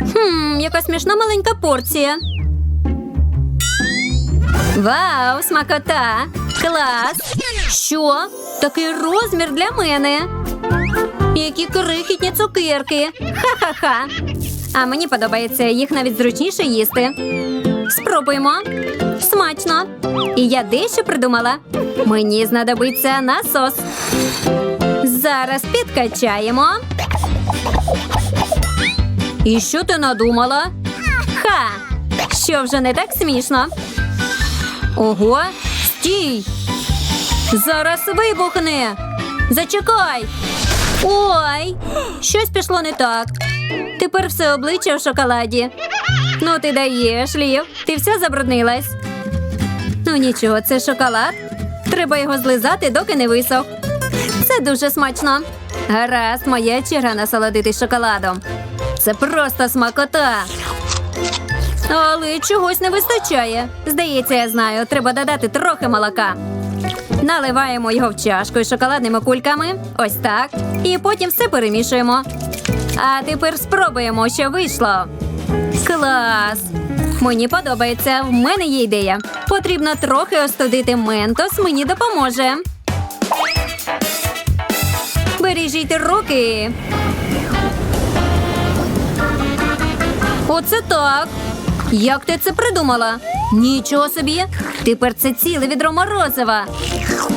Хм, яка смішна маленька порція. Вау, смакота! Клас! Що? Такий розмір для мене. Які крихітні цукерки. Ха-ха-ха. А мені подобається, їх навіть зручніше їсти. Спробуємо. Смачно. І я дещо придумала. Мені знадобиться насос. Зараз підкачаємо. І що ти надумала? Ха! Що вже не так смішно? Ого, стій! Зараз вибухне. Зачекай. Ой, щось пішло не так. Тепер все обличчя в шоколаді. Ну, ти даєш, Лів. Ти вся забруднилась. Ну нічого, це шоколад. Треба його злизати, доки не висох. Це дуже смачно. Гаразд, моя черга насолодитись шоколадом. Це просто смакота. Але чогось не вистачає. Здається, я знаю, треба додати трохи молока. Наливаємо його в чашку із шоколадними кульками. Ось так. І потім все перемішуємо. А тепер спробуємо, що вийшло. Клас! Мені подобається. В мене є ідея. Потрібно трохи остудити ментос, мені допоможе. Бережіть руки. Оце так. Як ти це придумала? Нічого собі. Тепер це ціле відро морозива.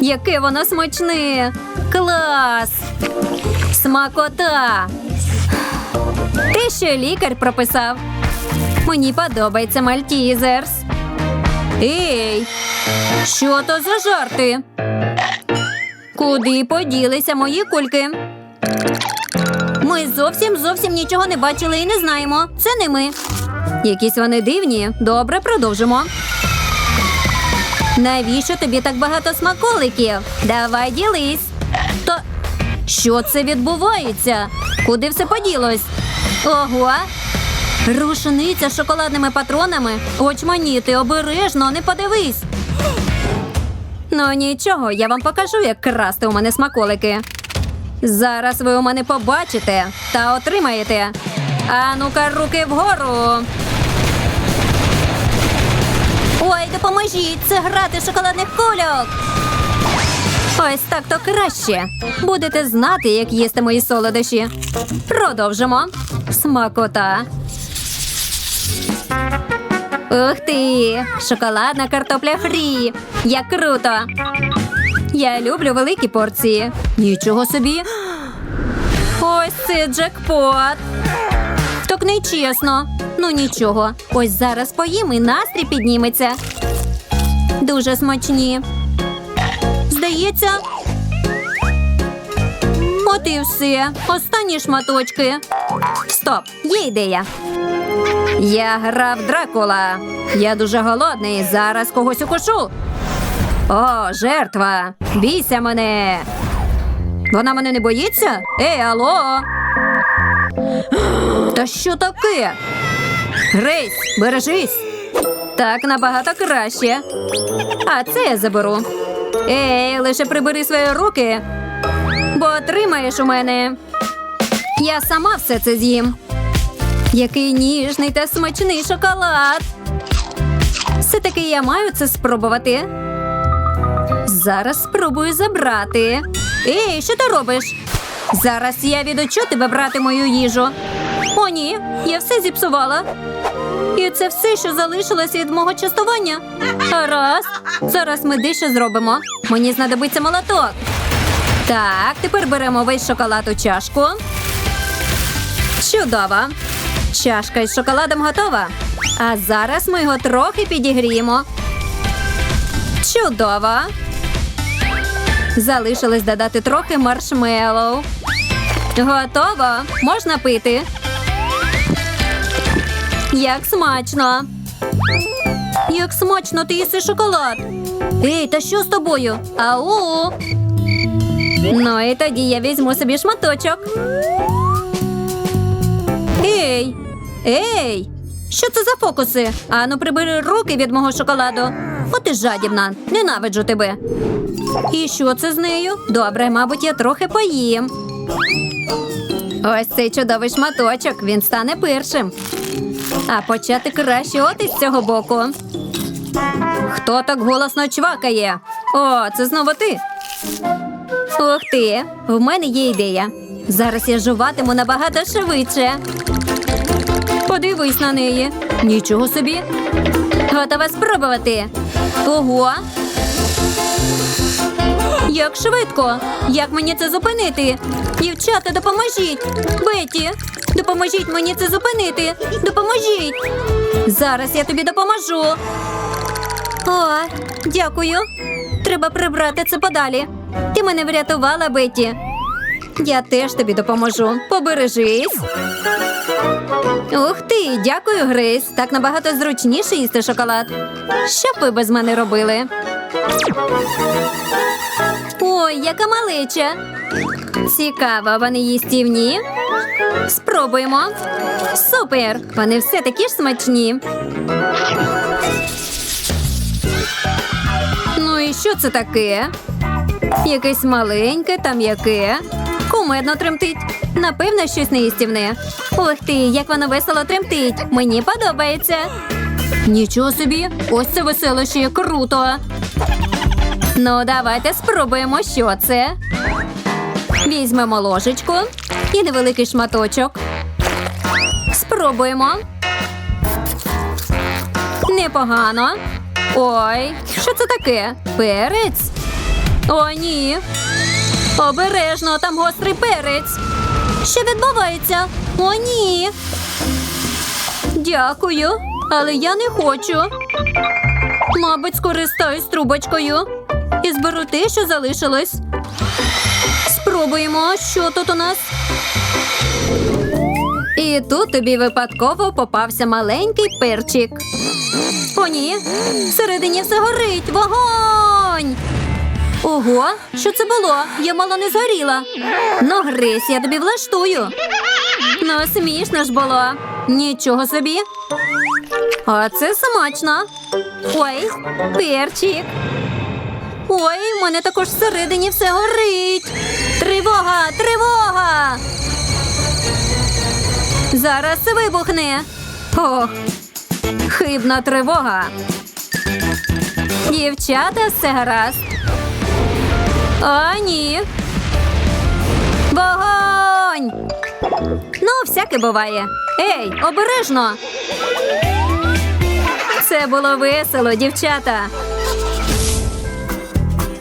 Яке воно смачне. Клас. Смакота. Те, що лікар прописав. Мені подобається мальтізерс. Ей, що то за жарти? Куди поділися мої кульки? Ми зовсім зовсім нічого не бачили і не знаємо. Це не ми. Якісь вони дивні. Добре, продовжимо. Навіщо тобі так багато смаколиків? Давай ділись. То що це відбувається? Куди все поділось? Ого. Рушниця з шоколадними патронами. Очманіти, обережно, не подивись. Ну нічого, я вам покажу, як красти у мене смаколики. Зараз ви у мене побачите та отримаєте. А ну-ка, руки вгору. Ой, допоможіть! Це грати шоколадних кульок. Ось так то краще. Будете знати, як їсти мої солодощі. Продовжимо. Смакота. Ух ти! Шоколадна картопля фрі. Як круто! Я люблю великі порції. Нічого собі. Ось це джекпот. Так нечесно. Ну нічого. Ось зараз поїм і настрій підніметься. Дуже смачні. Здається. От і все. Останні шматочки. Стоп, є ідея. Я грав Дракула. Я дуже голодний. Зараз когось укушу. О, жертва! Бійся мене. Вона мене не боїться? Ей, алло. Та що таке? Грейс, бережись. Так набагато краще. А це я заберу. Ей, лише прибери свої руки, бо отримаєш у мене. Я сама все це з'їм. Який ніжний та смачний шоколад. Все-таки я маю це спробувати. Зараз спробую забрати. Ей, що ти робиш? Зараз я відучу тебе брати мою їжу. О, ні, я все зіпсувала. І це все, що залишилося від мого частування. Гаразд. Зараз ми дещо зробимо. Мені знадобиться молоток. Так, тепер беремо весь шоколад у чашку. Чудово. Чашка із шоколадом готова. А зараз ми його трохи підігріємо. Чудово. Залишилось додати трохи маршмеллоу. Готово. Можна пити. Як смачно. Як смачно ти їси шоколад. Ей, та що з тобою? Ау. Ну і тоді я візьму собі шматочок. Ей! Ей! Що це за фокуси? Ану, прибери руки від мого шоколаду. От і жадібна. Ненавиджу тебе. І що це з нею? Добре, мабуть, я трохи поїм. Ось цей чудовий шматочок. Він стане першим. А почати краще от із цього боку. Хто так голосно чвакає? О, це знову ти. Ух ти, в мене є ідея. Зараз я жуватиму набагато швидше. Подивись на неї. Нічого собі. Готова спробувати. Ого. Як швидко! Як мені це зупинити? Дівчата, допоможіть! Беті, допоможіть мені це зупинити! Допоможіть! Зараз я тобі допоможу. О, дякую. Треба прибрати це подалі. Ти мене врятувала, Беті. Я теж тобі допоможу. Побережись. Ух ти, дякую, Грейс. Так набагато зручніше їсти шоколад. Що б ви без мене робили? Ой, яка малеча. Цікаво, вони їстівні. Спробуємо. Супер! Вони все такі ж смачні. Ну і що це таке? Якесь маленьке та м'яке. Кумедно тремтить. Напевно, щось неїстівне. Ух ти, як воно весело тремтить. Мені подобається. Нічого собі, ось це веселище, круто. Ну, давайте спробуємо, що це. Візьмемо ложечку і невеликий шматочок. Спробуємо. Непогано. Ой, що це таке? Перець? О, ні. Обережно, там гострий перець. Що відбувається? О, ні. Дякую, але я не хочу. Мабуть, скористаюсь трубочкою і зберу те, що залишилось. Спробуємо, що тут у нас. І тут тобі випадково попався маленький перчик. О, ні, всередині все горить. Вогонь! Ого, що це було? Я мало не згоріла. Ну, Грись, я тобі влаштую. Ну, смішно ж було. Нічого собі. А це смачно. Ой, перчик. Ой, в мене також всередині все горить. Тривога, тривога. Зараз вибухне. Ох, хибна тривога. Дівчата, все гаразд. О, ні. Вогонь! Ну, всяке буває. Ей, обережно. Це було весело, дівчата.